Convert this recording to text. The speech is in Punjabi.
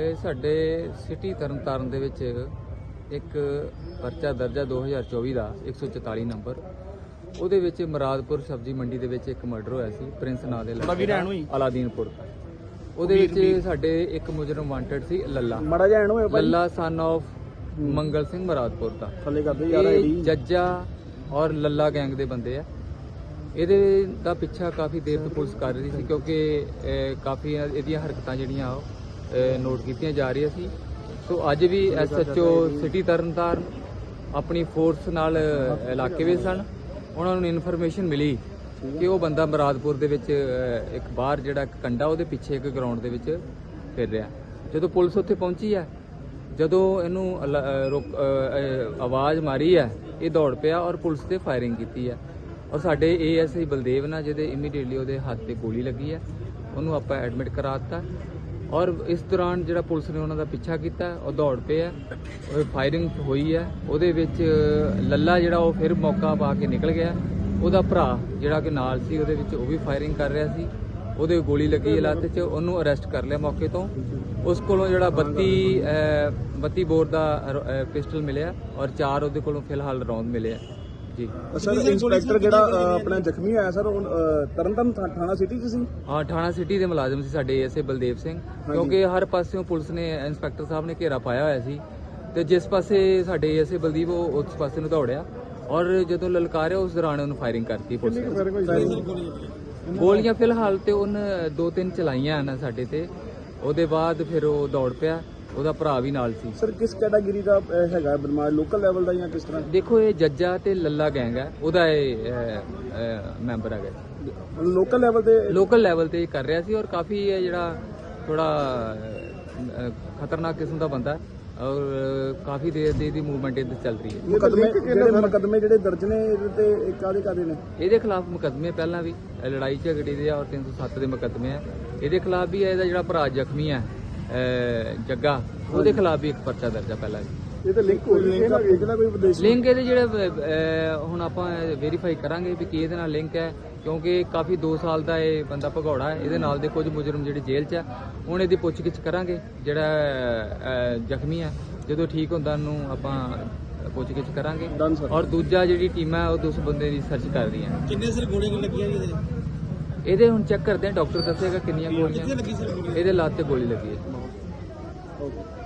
ਇਹ ਸਾਡੇ ਸਿਟੀ ਤਰਨਤਾਰਨ ਦੇ ਵਿੱਚ ਇੱਕ ਪਰਚਾ ਦਰਜਾ 2024 ਦਾ 144 ਨੰਬਰ। ਉਹਦੇ ਵਿੱਚ ਮਰਾਦਪੁਰ ਸਬਜ਼ੀ ਮੰਡੀ ਦੇ ਵਿੱਚ ਇੱਕ ਮਰਡਰ ਹੋਇਆ ਸੀ ਪ੍ਰਿੰਸ ਨਾਂ ਦੇ ਲੜਕੇ ਦਾ, ਹੋਈ? ਅਲਾਦੀਨਪੁਰ। ਉਹਦੇ ਵਿੱਚ ਸਾਡੇ ਇੱਕ ਮੁਜਰਮ ਵਾਂਟਡ ਸੀ ਲੱਲਾ। ਮੜਾ ਜਾਣ ਹੋਏ ਭਾਈ ਲੱਲਾ ਸਨ of ਮੰਗਲ ਸਿੰਘ ਮਰਾਦਪੁਰ ਦਾ। ਥੱਲੇ ਕਰਦੇ ਯਾਰ ਇਹ ਆਈਡੀ ਜੱਜਾ ਔਰ ਲੱਲਾ ਗੈਂਗ ਦੇ ਬੰਦੇ ਆ। ਇਹਦੇ ਦਾ ਪਿੱਛਾ ਕਾਫੀ ਦੇਰ ਤੋਂ ਪੁਲਿਸ ਕਰ ਰਹੀ ਸੀ ਕਿਉਂਕਿ ਅਹ, ਕਾਫੀ ਇਹਦੀਆਂ ਹਰਕਤਾਂ ਜਿਹੜੀਆਂ ਉਹ ਨੋਟ ਕੀਤੀਆਂ ਜਾ ਰਹੀਆਂ ਸੀ। ਸੋ ਅੱਜ ਵੀ ਐਸਐਚਓ ਸਿਟੀ ਤਰਨਤਾਰਨ ਆਪਣੀ ਫੋਰਸ ਨਾਲ ਇਲਾਕੇ ਵਿੱਚ ਸਨ। ਉਹਨਾਂ ਨੂੰ ਇਨਫੋਰਮੇਸ਼ਨ ਮਿਲੀ ਕਿ ਉਹ ਬੰਦਾ ਮਰਾਦਪੁਰ ਦੇ ਵਿੱਚ ਇੱਕ ਬਾਹਰ ਜਿਹੜਾ ਇੱਕ ਕੰਡਾ ਉਹਦੇ ਪਿੱਛੇ ਇੱਕ ਗਰਾਊਂਡ ਦੇ ਵਿੱਚ ਫਿਰ ਰਿਹਾ। ਜਦੋਂ ਪੁਲਿਸ ਉੱਥੇ ਪਹੁੰਚੀ ਹੈ, ਜਦੋਂ ਇਹਨੂੰ ਅਲ- ਆਵਾਜ਼ ਮਾਰੀ ਹੈ, ਇਹ ਦੌੜ ਪਿਆ ਔਰ ਪੁਲਿਸ ਤੇ ਫਾਇਰਿੰਗ ਕੀਤੀ ਹੈ। ਔਰ ਸਾਡੇ ਏਐਸਆਈ ਬਲਦੇਵ ਨਾਲ ਜਿਹਦੇ ਇਮੀਡੀਏਟਲੀ ਉਹਦੇ ਹੱਥ ਤੇ ਗੋਲੀ ਲੱਗੀ ਹੈ, ਉਹਨੂੰ ਆਪਾਂ ਐਡਮਿਟ ਕਰਾਤਾ ਔਰ ਇਸ ਦੌਰਾਨ ਜਿਹੜਾ ਪੁਲਿਸ ਨੇ ਉਹਨਾਂ ਦਾ ਪਿੱਛਾ ਕੀਤਾ ਉਹ ਦੌੜ ਪਏ ਹੈ ਉਹ ਫਾਇਰਿੰਗ ਹੋਈ ਹੈ ਉਹਦੇ ਵਿੱਚ ਲੱਲਾ ਜਿਹੜਾ ਉਹ ਫਿਰ ਮੌਕਾ ਪਾ ਕੇ ਨਿਕਲ ਗਿਆ। ਉਹਦਾ ਭਰਾ ਜਿਹੜਾ ਕਿ ਨਾਲ ਸੀ ਉਹਦੇ ਵਿੱਚ ਉਹ ਵੀ ਫਾਇਰਿੰਗ ਕਰ ਰਿਹਾ ਸੀ। ਉਹਦੇ ਗੋਲੀ ਲੱਗੀ ਹੈ ਲੱਤ 'ਚ ਉਹਨੂੰ ਅਰੈਸਟ ਕਰ ਲਿਆ ਮੌਕੇ ਤੋਂ। ਉਸ ਕੋਲੋਂ ਜਿਹੜਾ 32 ਅਹ, 32 ਬੋਰ ਦਾ ਪਿਸਟਲ ਮਿਲਿਆ ਔਰ ਚਾਰ ਉਹਦੇ ਕੋਲੋਂ ਫਿਲਹਾਲ ਰੌਂਦ ਮਿਲਿਆ। ਜੀ ਸਰ ਇੰਸਪੈਕਟਰ ਜਿਹੜਾ ਅ, ਆਪਣਾ ਜ਼ਖਮੀ ਹੋਇਆ ਸਰ ਉਹ ਅ, ਤਰਨਤਾਰਨ ਥਾ- ਥਾਣਾ ਸਿਟੀ ਚ ਸੀ? ਹਾਂ ਥਾਣਾ ਸਿਟੀ ਦੇ ਮੁਲਾਜ਼ਮ ਸੀ ਸਾਡੇ ਏਐਸਏ ਬਲਦੇਵ ਸਿੰਘ। ਕਿਉਂਕਿ ਹਰ ਪਾਸਿਓਂ ਪੁਲਿਸ ਨੇ ਇੰਸਪੈਕਟਰ ਸਾਹਿਬ ਨੇ ਘੇਰਾ ਪਾਇਆ ਹੋਇਆ ਸੀ। ਤੇ ਜਿਸ ਪਾਸੇ ਸਾਡੇ ਏਐਸਏ ਬਲਦੀਪ ਉਹ ਉਸ ਪਾਸੇ ਨੂੰ ਦੌੜਿਆ। ਔਰ ਜਦੋਂ ਲਲਕਾਰਿਆ ਉਸ ਦੌਰਾਨ ਉਹਨੂੰ ਫਾਇਰਿੰਗ ਕਰਤੀ ਪੁਲਿਸ ਨੇ। ਗੋਲੀਆਂ ਫਿਲਹਾਲ ਤੇ ਉਹਨ ਦੋ ਤਿੰਨ ਚਲਾਈਆਂ ਹਨ ਸਾਡੇ ਤੇ। ਉਹਦੇ ਬਾਅਦ ਫਿਰ ਉਹ ਦੌੜ ਪਿਆ। ਉਹਦਾ ਭਰਾ ਵੀ ਨਾਲ ਸੀ। ਸਰ ਕਿਸ ਕੈਟਾਗਰੀ ਦਾ ਹੈਗਾ? ਬਦਮਾਸ਼ ਲੋਕਲ ਲੈਵਲ ਦਾ ਜਾਂ ਕਿਸ ਤਰ੍ਹਾਂ? ਦੇਖੋ ਇਹ ਜੱਜਾ ਤੇ ਲੱਲਾ ਗੈਂਗ ਹੈ। ਉਹਦਾ ਇਹ ਮੈਂਬਰ ਹੈਗਾ। ਲੋਕਲ ਲੈਵਲ ਤੇ ਲੋਕਲ ਲੈਵਲ ਤੇ ਇਹ ਕਰ ਰਿਹਾ ਸੀ ਔਰ ਕਾਫੀ ਇਹ ਜਿਹੜਾ ਥੋੜਾ ਖਤਰਨਾਕ ਕਿਸਮ ਦਾ ਬੰਦਾ ਹੈ। ਔਰ ਅਹ, ਕਾਫੀ ਦੇਰ ਦੀ ਇਹਦੀ ਮੂਵਮੈਂਟ ਇਹਦੇ ਚੱਲ ਰਹੀ ਹੈ। ਮੁਕਦਮੇ ਜਿਹੜੇ ਮੁਕਦਮੇ ਜਿਹੜੇ ਦਰਜ ਨੇ ਇਹਦੇ ਤੇ ਕਾਦੇ ਕਾਦੇ ਨੇ? ਇਹਦੇ ਖਿਲਾਫ ਮੁਕੱਦਮੇ ਪਹਿਲਾਂ ਵੀ। ਲੜਾਈ ਝਗੜੇ ਦੇ ਆ ਔਰ 307 ਦੇ ਮੁਕੱਦਮੇ ਆ। ਇਹਦੇ ਖਿਲਾਫ ਵੀ ਹੈ ਇਹਦਾ ਜਿਹੜਾ ਭਰਾ ਜ਼ਖਮੀ ਹੈ ਜੱਗਾ ਉਹਦੇ ਖਿਲਾਫ ਵੀ ਇੱਕ ਪਰਚਾ ਦਰਜ ਆ ਪਹਿਲਾਂ ਇਹ ਤੇ ਲਿੰਕ ਹੋ ਲਿੰਕ ਇਹਦਾ ਕੋਈ ਵਿਦੇਸ਼ ਲਿੰਕ ਇਹਦੇ ਜਿਹੜੇ ਹੁਣ ਆਪਾਂ ਵੈਰੀਫਾਈ ਕਰਾਂਗੇ ਵੀ ਕਿ ਇਹਦੇ ਨਾਲ ਲਿੰਕ ਹੈ ਕਿਉਂਕਿ ਕਾਫੀ 2 ਸਾਲ ਦਾ ਇਹ ਬੰਦਾ ਭਗੌੜਾ ਹੈ ਇਹਦੇ ਨਾਲ ਦੇ ਕੁਝ ਮੁਜਰਮ ਜਿਹੜੇ ਜੇਲ੍ਹ 'ਚ ਆ ਹੁਣ ਇਹਦੀ ਪੁੱਛਗਿੱਛ ਕਰਾਂਗੇ ਜਿਹੜਾ ਜ਼ਖਮੀ ਹੈ ਜਦੋਂ ਠੀਕ ਹੁੰਦਾ ਉਹਨੂੰ ਆਪਾਂ ਪੁੱਛਗਿੱਛ ਕਰਾਂਗੇ. ਔਰ ਦੂਜਾ ਜਿਹੜੀ ਟੀਮ ਹੈ ਉਹ ਦੋ ਬੰਦੇ ਦੀ ਸਰਚ ਕਰ ਰਹੀ ਹੈ ਕਿੰਨੇ ਸਿਰ ਗੋਲੀਆਂ ਲੱਗੀਆਂ ਜੀ ਇਹਦੇ ਹੁਣ ਚੈੱਕ ਕਰਦੇ ਆ ਡਾਕਟਰ ਦੱਸੇਗਾ ਕਿੰਨੀਆਂ ਗੋਲੀਆਂ ਇਹਦੇ ਲੱਤ ਤੇ ਗੋਲੀ ਲੱਗੀ ਹੈ